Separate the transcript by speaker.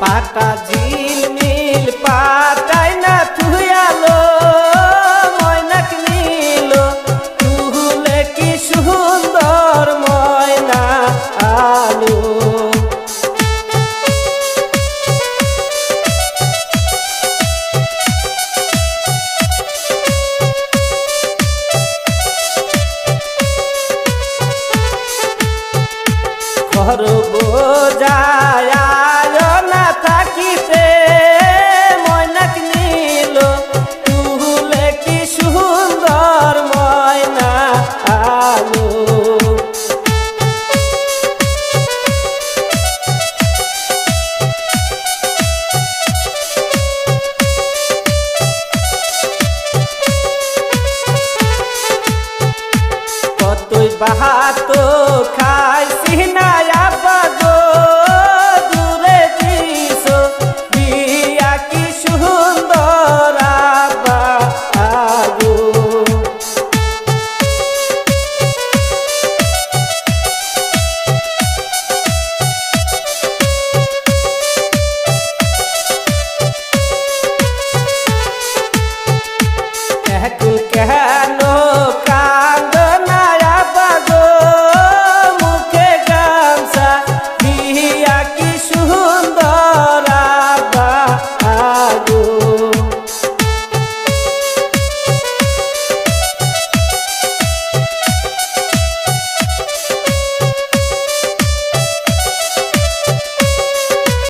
Speaker 1: પાટાજી বাহাতো খাইছি না।